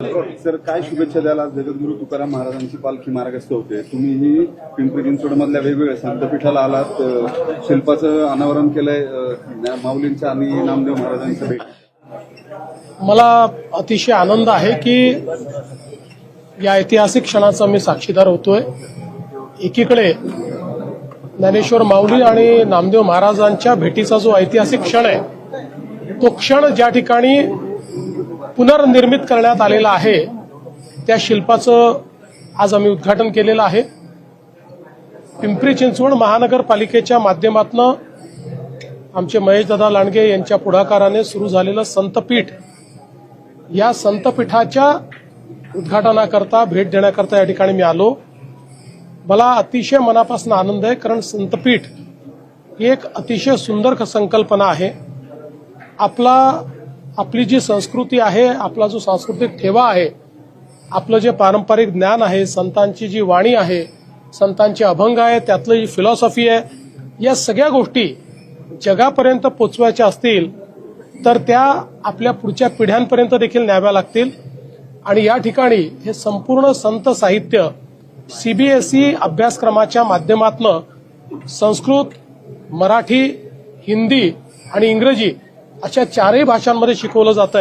Sir काय शुभेच्छा द्याल जगद्गुरु तुकाराम महाराजांची पालखी मार्गस्थ होते? तुम्हीही पिंपरी चिंचवडमधल्या वेगवेगळ्या संतपीठाला आलात. शिल्पाचं अनावरण केलंय. अ, माऊलींचं आणि नामदेव महाराजांचं भेट. मला अतिशय आनंद आहे की या ऐतिहासिक क्षणाचा मी साक्षीदार होतोय. एकीकडे ज्ञानेश्वर माऊली आणि नामदेव महाराजांच्या भेटीचा जो ऐतिहासिक क्षण आहे तो क्षण ज्या ठिकाणी पुनर्निर्मित करण्यात आलेला आहे. त्या शिल्पाचं आज आम्ही उद्घाटन केलेलं आहे. पिंपरी चिंचवड महानगरपालिकेच्या माध्यमातून आमचे महेशदादा लांडगे यांच्या पुढाकाराने सुरू झालेलं संतपीठ या संतपीठाच्या उद्घाटनाकरता भेट देण्याकरता या ठिकाणी मी आलो. मला अतिशय मनापासून आनंद आहे कारण संतपीठ ही एक अतिशय सुंदर संकल्पना आहे. आपला आपली जी संस्कृती आहे आपला जो सांस्कृतिक ठेवा आहे आपलं जे पारंपरिक ज्ञान आहे संतांची जी वाणी आहे संतांचे अभंग आहे त्यातलं जी फिलॉसॉफी आहे या सगळ्या गोष्टी जगापर्यंत पोचवायच्या असतील तर त्या आपल्या पुढच्या पिढ्यांपर्यंत देखील न्याव्या लागतील. आणि या ठिकाणी हे संपूर्ण संत साहित्य सीबीएसई अभ्यासक्रमाच्या माध्यमातनं संस्कृत मराठी हिंदी आणि इंग्रजी अशा चारही भाषांमध्ये शिकवलं जात आहे